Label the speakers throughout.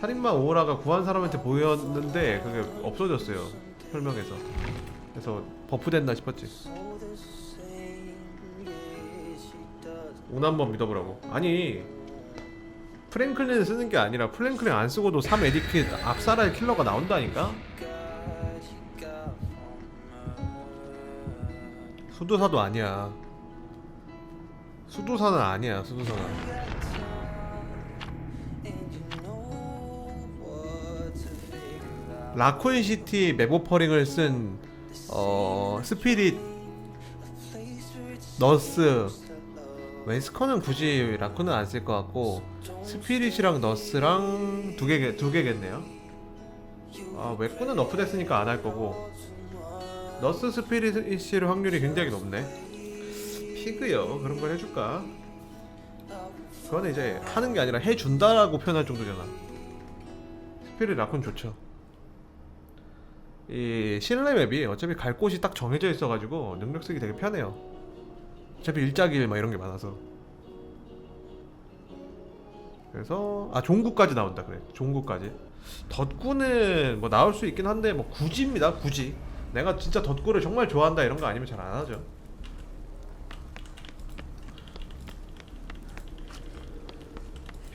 Speaker 1: 살인마 오라가 구한 사람한테 보였는데 그게 없어졌어요 설명에서. 그래서 버프됐나 싶었지. 오나 한번 믿어보라고. 아니 프랭클린을 쓰는 게 아니라 프랭클린 안 쓰고도 3 에디킷 압살할 킬러가 나온다니까? 수도사도 아니야 수도사는 아니야 수도사는 라콘시티 맵오퍼링을 쓴 어, 스피릿 너스 웨스커는 굳이 라쿤은 안 쓸 것 같고 스피릿이랑 너스랑 두 개 두 개겠네요. 아 웨꾸는 너프 됐으니까 안 할 거고 너스 스피릿일 확률이 굉장히 높네. 피그요 그런 걸 해줄까? 그거는 이제 하는 게 아니라 해준다라고 표현할 정도잖아. 스피릿 라쿤 좋죠. 이 신뢰 맵이 어차피 갈 곳이 딱 정해져 있어가지고 능력 쓰기 되게 편해요. 어차피 일자길 막 이런 게 많아서. 그래서 아 종구까지 나온다 그래. 종구까지. 덧구는 뭐 나올 수 있긴 한데 뭐 굳이입니다. 굳이. 내가 진짜 덧구를 정말 좋아한다 이런 거 아니면 잘 안 하죠.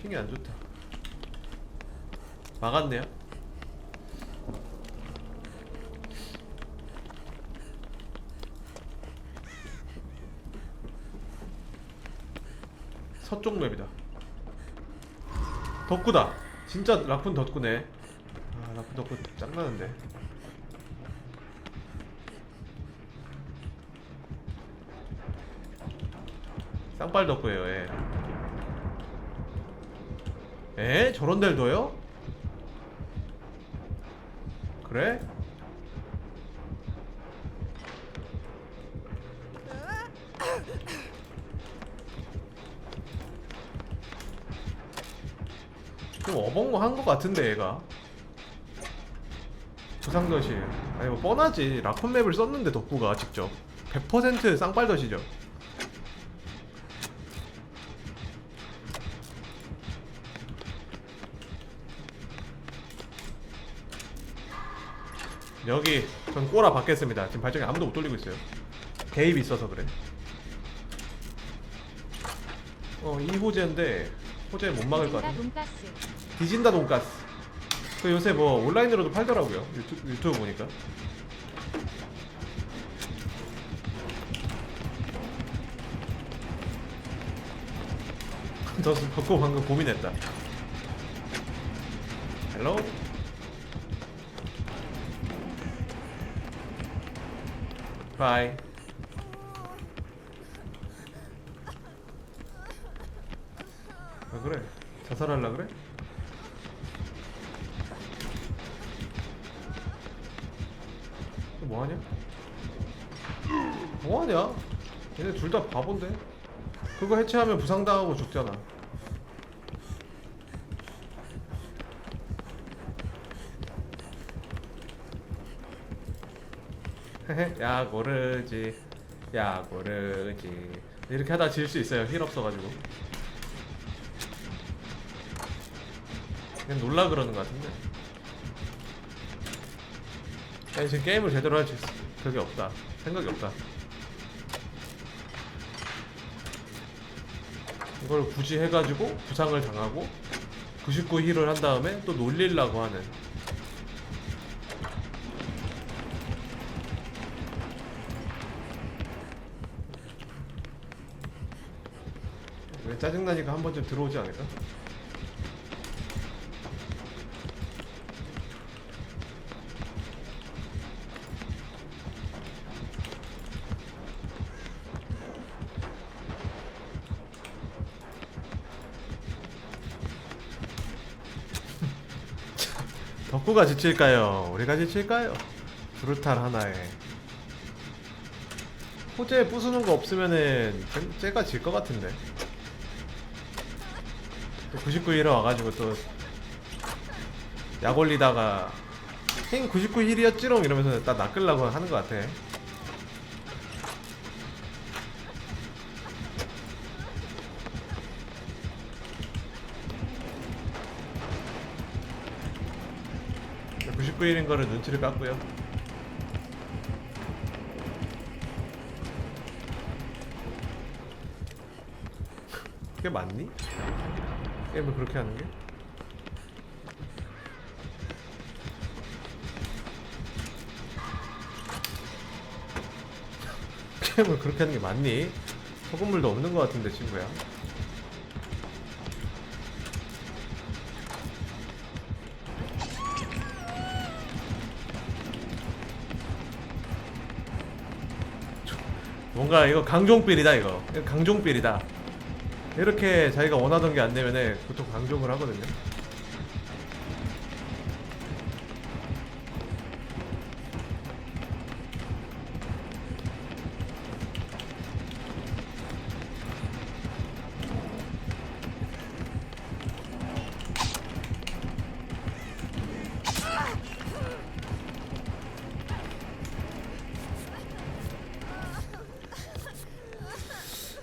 Speaker 1: 핑이 안 좋다. 막았네요. 서쪽 맵이다. 덕구다. 진짜 라푼 덕구네. 아 라푼 덕구 짱나는데. 쌍발 덕구예요. 예. 에? 저런 데를 둬요? 그래? 좀 어벙벙한 것 같은데 얘가 부상덧이 아니 뭐 뻔하지 라콘 맵을 썼는데 덕구가 직접 100% 쌍발덧이죠 여기 전 꼬라 받겠습니다 지금 발전기 아무도 못 돌리고 있어요 개입이 있어서 그래 어이 호재인데 호재 못 막을 것 같아 디진다 돈가스. 그 요새 뭐 온라인으로도 팔더라고요. 유튜, 유튜브 보니까. 저 걷고 방금 고민했다. 헬로? 바이. 아 그래? 자살할라 그래? 너 뭐하냐? 뭐 하냐? 얘네 둘 다 바본데? 그거 해체하면 부상당하고 죽잖아 야 고르지. 야 고르지. 이렇게 하다 질 수 있어요. 힐 없어가지고. 그냥 놀라 그러는 것 같은데. 아니 지금 게임을 제대로 할수 그게 없다. 생각이 없다. 이걸 굳이 해가지고 부상을 당하고 99 힐을 한 다음에 또 놀리려고 하는 짜증나니까 한 번쯤 들어오지 않을까? 덕구가 지칠까요? 우리가 지칠까요? 브루탈 하나에 호재 부수는 거 없으면은 쟤- 쟤가 질 것 같은데 또 99힐을 와가지고 또 약올리다가 행 99힐이었지롱 이러면서 딱 낚으려고 하는 것 같아 99일인 거를 눈치를 깠고요. 그게 맞니? 게임을 그렇게 하는 게? 게임을 그렇게 하는 게 맞니? 소금물도 없는 것 같은데 친구야. 뭔가 이거 강종필이다 이거 이거 강종필이다 이렇게 자기가 원하던 게 안 되면은 보통 강종을 하거든요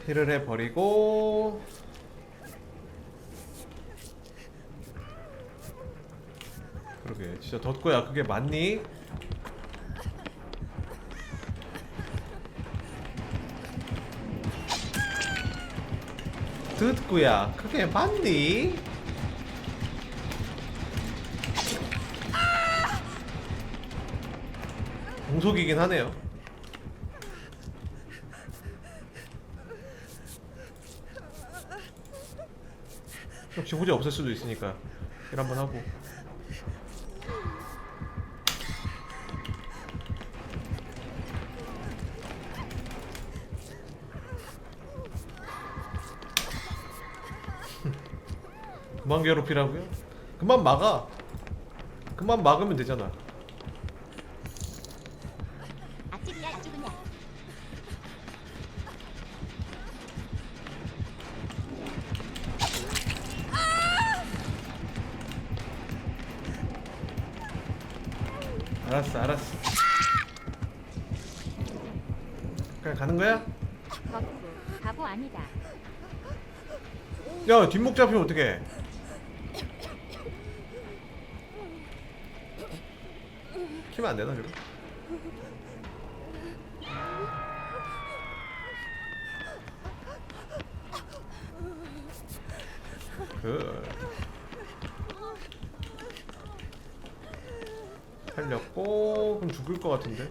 Speaker 1: 힐을 해버리고 그러게 진짜 덧고야 그게 맞니? 듣고야 그게 맞니? 공속이긴 하네요 역시 호재 없을 수도 있으니까 일 한번 하고. 그만 괴롭히라고요? 그만 막아. 그만 막으면 되잖아.
Speaker 2: 아찔이야 야주군야
Speaker 1: 알았어 알았어 그냥 가는 거야?
Speaker 2: 덕후 바보 아니다
Speaker 1: 야 뒷목 잡히면 어떡해 키면 안 되나 저거? 그 살렸고 그럼 죽을 것 같은데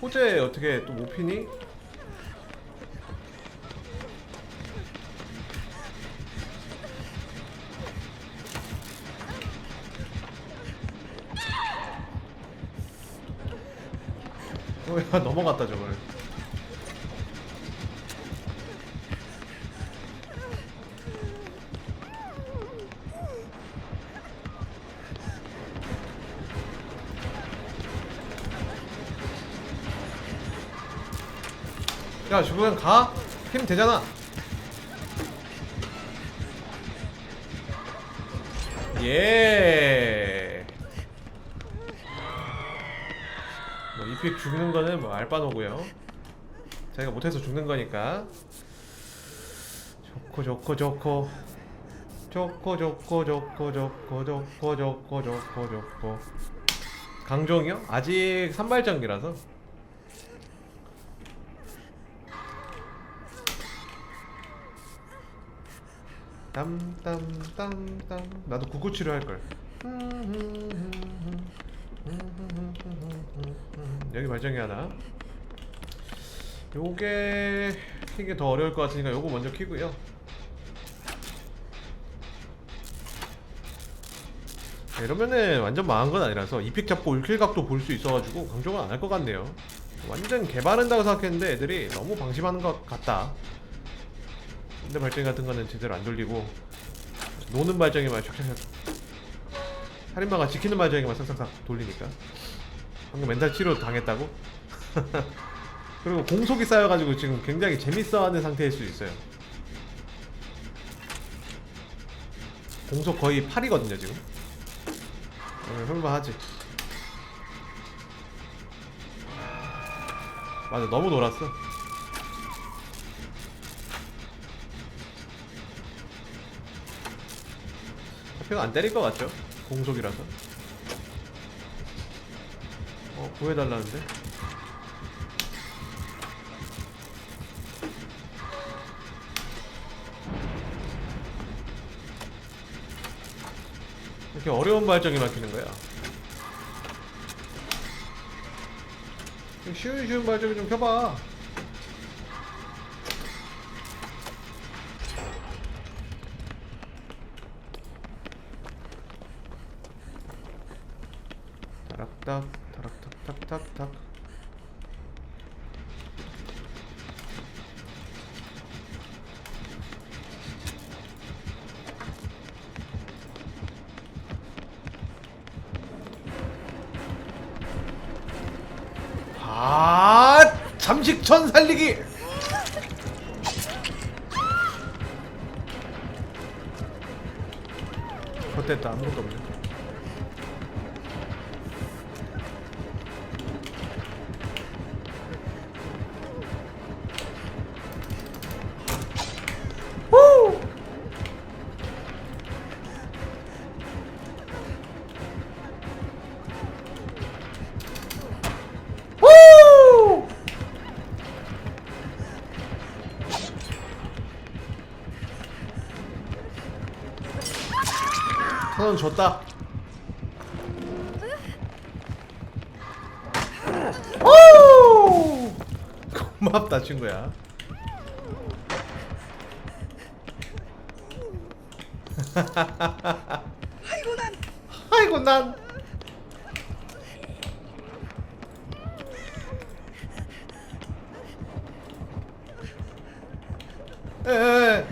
Speaker 1: 호재 어떻게 또 못 피니? 어, 야, 넘어갔다 저걸. 야, 그냥 가. 힘 되잖아. 예. 뭐 이픽 죽는 거는 뭐 알바노고요. 자기가 못해서 죽는 거니까. 좋고 좋고 좋고 좋고 좋고 좋고 좋고 좋고 좋고 좋고 좋고 강종이요? 아직 산발장기라서 땀땀땀땀. 나도 구구치료 할걸. 여기 발전기 하나. 요게 키기 더 어려울 것 같으니까 요거 먼저 키고요. 네, 이러면은 완전 망한 건 아니라서 이픽 잡고 울킬 각도 볼 수 있어가지고 강조는 안할 것 같네요. 완전 개발한다고 생각했는데 애들이 너무 방심하는 것 같다 근데 발전기 같은 거는 제대로 안 돌리고 노는 발전기만 샥샥샥 살인마가 지키는 발전기만 싹싹싹 돌리니까. 방금 멘탈 치료 당했다고? 그리고 공속이 쌓여가지고 지금 굉장히 재밌어하는 상태일 수 있어요. 공속 거의 8이거든요 지금. 어, 설마하지. 맞아 너무 놀았어 잡히가 안 때릴 것 같죠? 공속이라서 구해달라는데? 이렇게 어려운 발정이 막히는 거야. 좀 쉬운 쉬운 발정이 좀 펴봐. 타락탁 타락탁탁탁탁. 아 잠식천 살리기. 겉됐다 아무것도 없네 선언 줬다. 오! 고맙다 친구야. 아이고 난. 에. 저기 왜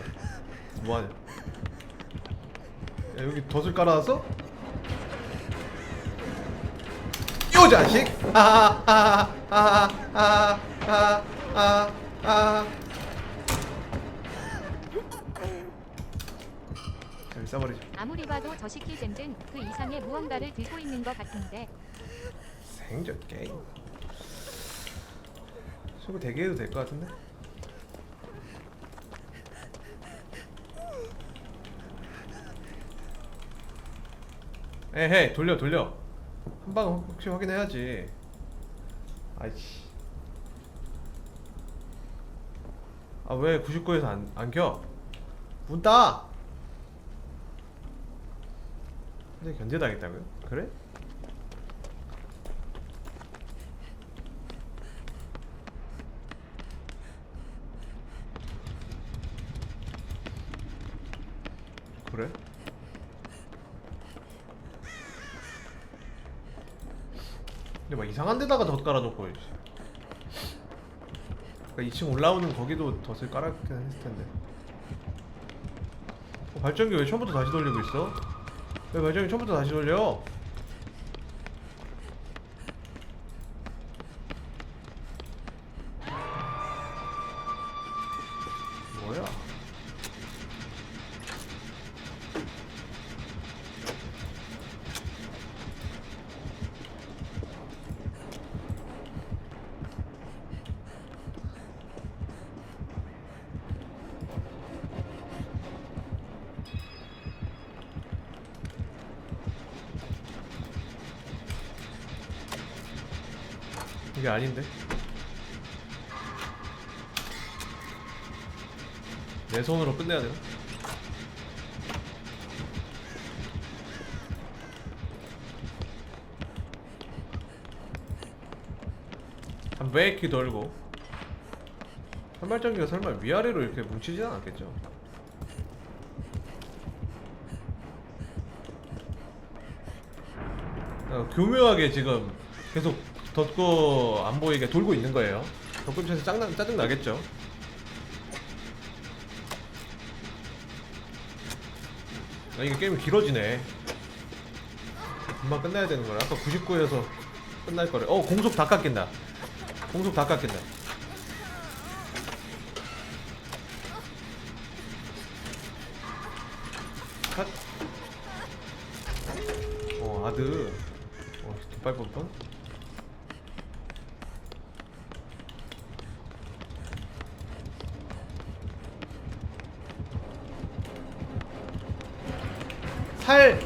Speaker 1: 있어? 뭐하냐? 야, 여기 덫을 깔아놨어? 요 자식! 아하하하하하하하하 여기 써버리자.
Speaker 2: 아무리 봐도 저 시키 잼든 그 이상의 무언가를 들고 있는 것 같은데
Speaker 1: 생존 게임. 저거 대기해도 될 것 같은데? 에헤 돌려 돌려 한 방 혹시 확인해야지 아이씨 아 왜 99에서 안, 안 켜? 문 따! 근데 견제당했다고요? 그래? 근데 막 이상한 데다가 덧 깔아놓고. 그러니까 2층 올라오는 거기도 덧을 깔았긴 했을 텐데 어, 발전기 왜 처음부터 다시 돌리고 있어? 왜 발전기 처음부터 다시 돌려? 이게 아닌데? 내 손으로 끝내야 되나? 한 바퀴 돌고 한발전기가 설마 위아래로 이렇게 뭉치진 않았겠죠? 어, 교묘하게 지금 계속 덮고 안 보이게 돌고 있는 거예요. 덮금쳐서 짱나, 짜증 나겠죠. 아, 이게 게임이 길어지네. 금방 끝나야 되는 거라. 아까 99에서 끝날 거래. 어, 공속 다 깎인다. 공속 다 깎인다. 컷. 어, 아드. 어, 뒷발 뻔뻔. 팔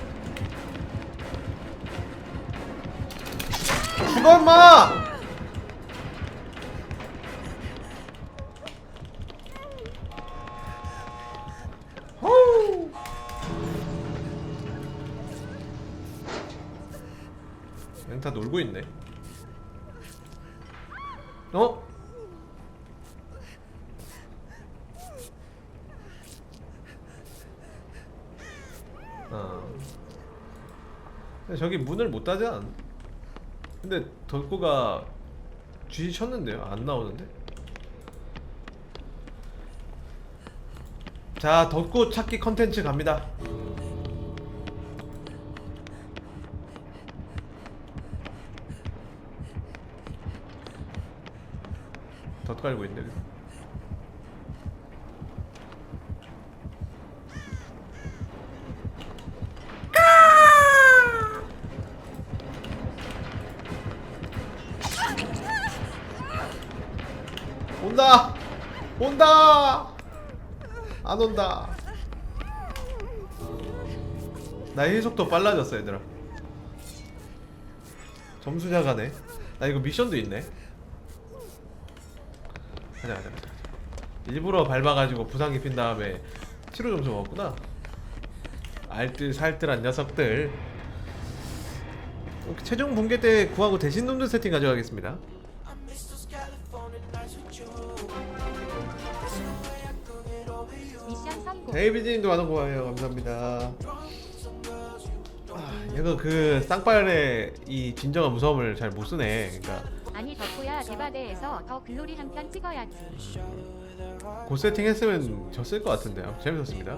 Speaker 1: 죽어 호우 맹타 놀고 있네 어? 어. 저기 문을 못 닫지 않? 근데 덕구가 쥐 쳤는데요? 안 나오는데? 자 덕구 찾기 컨텐츠 갑니다 덧 깔고 있네 안 온다. 나의 속도 빨라졌어 얘들아. 점수자 가네. 나 이거 미션도 있네. 가자 가자 가자. 일부러 밟아가지고 부상 입힌 다음에 치료 점수 먹었구나. 알뜰살뜰한 녀석들. 어, 최종 붕괴 때 구하고 대신 놈들 세팅 가져가겠습니다. 데이비드님도 많은 고마워요. 감사합니다. 아, 얘가 그 쌍빨의 이 진정한 무서움을 잘 못 쓰네. 그러니까
Speaker 2: 아니 덕후야 대바대에서 더 글로리 한 편 찍어야지.
Speaker 1: 그 세팅 했으면 졌을 것 같은데요. 재밌었습니다